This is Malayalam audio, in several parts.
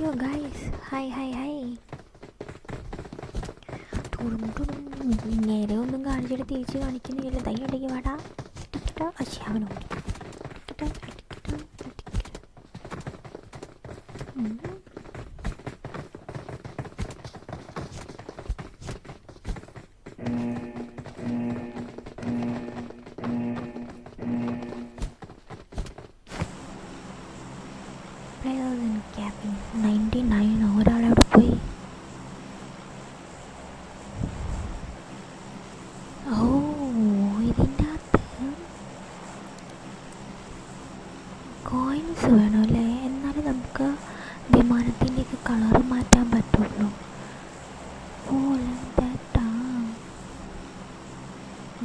അയ്യോ guys, hi hi hi. നേരെ ഒന്നും കാണിച്ചിട്ട് തിരിച്ച് കാണിക്കുന്നില്ല. തൈ അടിക്ക് വേടാ. ടിക്കറ്റാ പക്ഷേ അവൻ ഓടി ടിക്കറ്റാ ടിക്കറ്റാ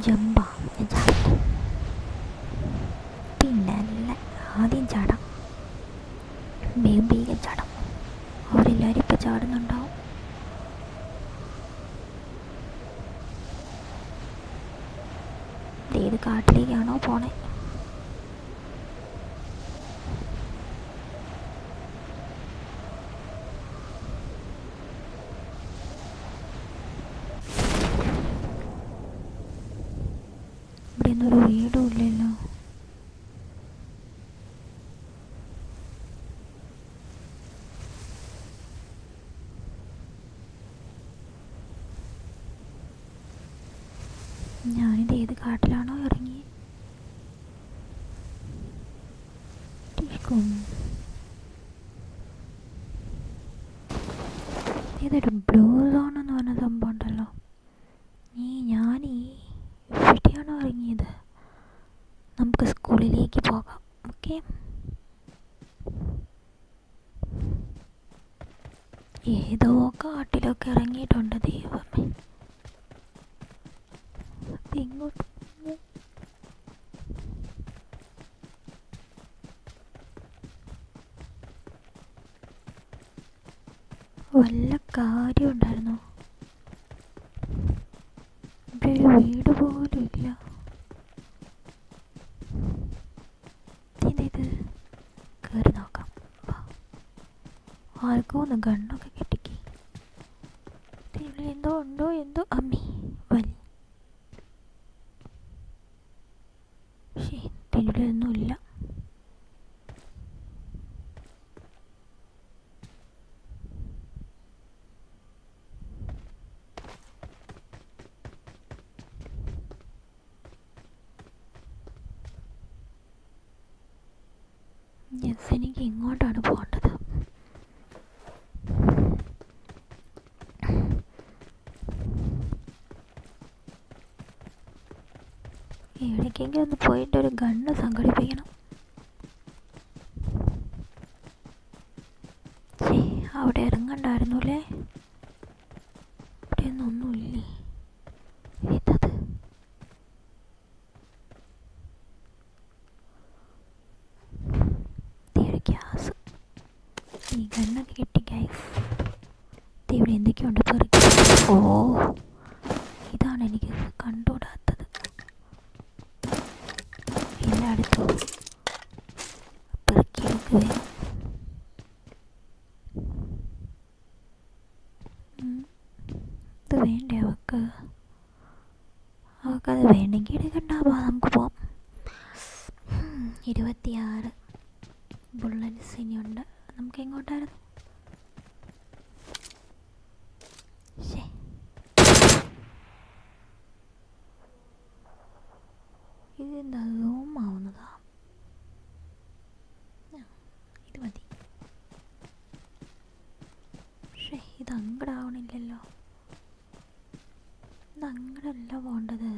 ജമ്പാ ഞാൻ ചാടും പിന്നെ അല്ല ആദ്യം ചാടാം വേഗം വേഗം ചാടാം അവരെല്ലാവരും ഇപ്പം ചാടുന്നുണ്ടാവും. ഏത് കാട്ടിലേക്കാണോ പോണേ ഇവിടെ വീടും ഇല്ലല്ലോ. ഞാനിത് ഏത് കാട്ടിലാണോ ഇറങ്ങി ടിഷ്കും. ഇതൊരു ബ്ലൂ സോൺ എന്ന് പറഞ്ഞ സംഭവം ഉണ്ടല്ലോ ഈ ഞാൻ ഈ ഇവിടെയാണോ ഇറങ്ങിയത് നമുക്ക് സ്കൂളിലേക്ക് ഓക്കെ. ഏതോ കാട്ടിലൊക്കെ ഇറങ്ങിയിട്ടുണ്ട് ദൈവമേ. വല്ല കാര്യം ഉണ്ടായിരുന്നോ വീട് പോലും ഇല്ല ഇതെന്താ ഇത് കയറി നോക്കാം വാ. ഒന്ന് ഗണ്ണൊക്കെ കെട്ടിക്ക്. ഇവിടെ എന്തോ ഉണ്ടോ എന്തോ? അമ്മി വലി പക്ഷേ ഇതിവിടെ ഒന്നുമില്ല. യെസ് എനിക്ക് ഇങ്ങോട്ടാണ് എവിടേക്കെങ്കിലും ഒന്ന് പോയിട്ട് ഒരു ഗണ്ണ് സംഘടിപ്പിക്കണം. ഛേ, അവിടെ ഇറങ്ങണ്ടായിരുന്നു അല്ലേ ഇവിടെ ഒന്നുമില്ലേ? ഇതത്. ഈ ഗണ്ണൊക്കെ കിട്ടി ഗ്യാസ് ഇവിടെ എന്തൊക്കെയുണ്ട്? പെറുക്കി ഓ ഇതാണ് എനിക്ക് കണ്ടുകൂടാത്തത് എല്ലായിടത്തും പെറുക്കിയെടുക്ക് വേണം ഉം. ഇത് വേണ്ടേ അവക്ക്? അവക്കത് വേണ്ടെങ്കിൽ എടുക്കണ്ടാവാ? നമുക്ക് പോവാം. ഇരുപത്തിയാറ് ബുള്ളറ്റ്സ് ഇനിയുണ്ട്. നമുക്ക് എങ്ങോട്ടായിരുന്നു. ഇതെന്താ സൂം ആവുന്നതാ ആ, ഇത് മതി പക്ഷേ ഇത് അങ്ങടാവണില്ലല്ലോ ഇത് അങ്ങടല്ല പോണ്ടത്.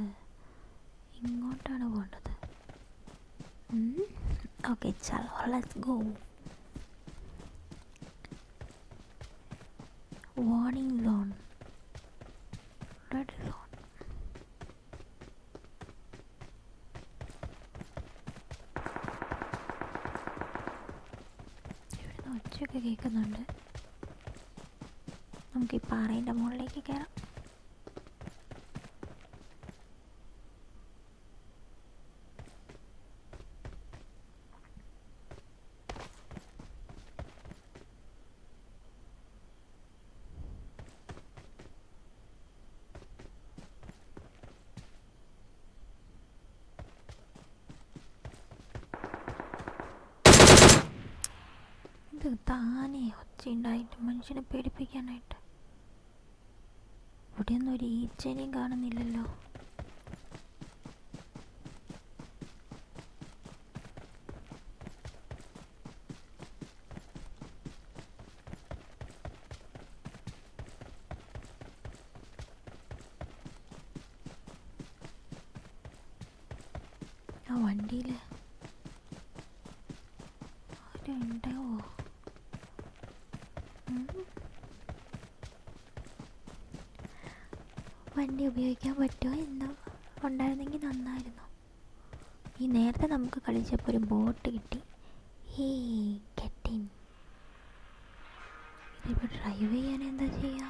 ഇങ്ങോട്ടാണ് പോണ്ടത്. ഓക്കെ ചലോ let's go warning loan red zone ഇവിടുന്ന് ഒച്ചയൊക്കെ കേൾക്കുന്നുണ്ട്. നമുക്ക് ഈ പാറേന്റെ മുകളിലേക്ക് കയറാം താനേ ഒച്ചയുണ്ടായിട്ട് മനുഷ്യനെ പേടിപ്പിക്കാനായിട്ട്. ഇവിടെയൊന്നും ഒരു ഈച്ചനെയും കാണുന്നില്ലല്ലോ. ആ വണ്ടിയിൽ ആരും ഉണ്ടാവോ വണ്ടി ഉപയോഗിക്കാൻ പറ്റുമോ എന്ന് ഉണ്ടായിരുന്നെങ്കിൽ നന്നായിരുന്നു. ഈ നേരത്തെ നമുക്ക് കളിച്ചപ്പോൾ ഒരു ബോട്ട് കിട്ടി. ഹേ കെട്ടിൻ ഇതിപ്പോൾ ഡ്രൈവ് ചെയ്യാൻ എന്താ ചെയ്യാം?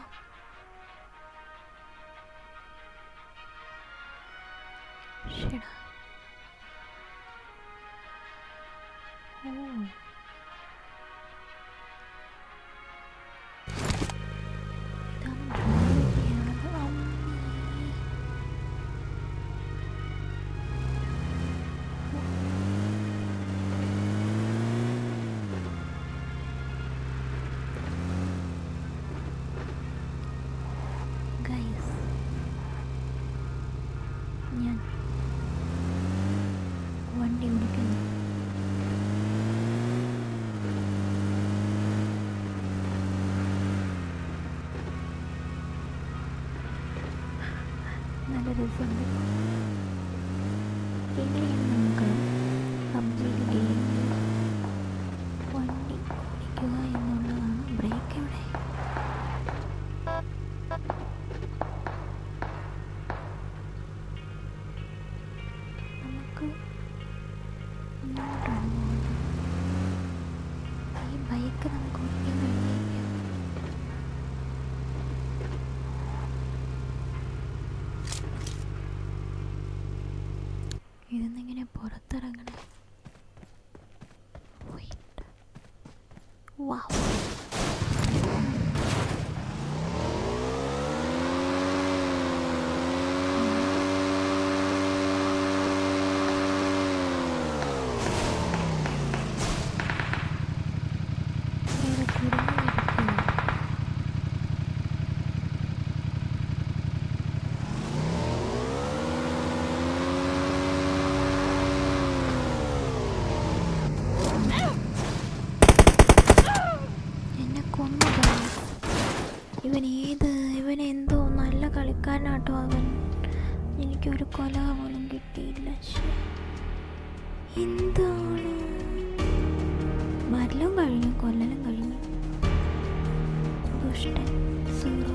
మెరుస్తుంది ఇది ఇంకా కంప్లీట్ గేమ్ వంటి ഇതൊന്നിങ്ങനെ പുറത്തിറങ്ങണേ വാവ് നല്ല കളിക്കാരനാട്ടോ അവൻ എനിക്കൊരു കൊല പോലും കിട്ടിയില്ല. എന്താണ്? മരലും കഴിഞ്ഞു കൊല്ലലും കഴിഞ്ഞു. ദുഷ്ടൻ സീറോ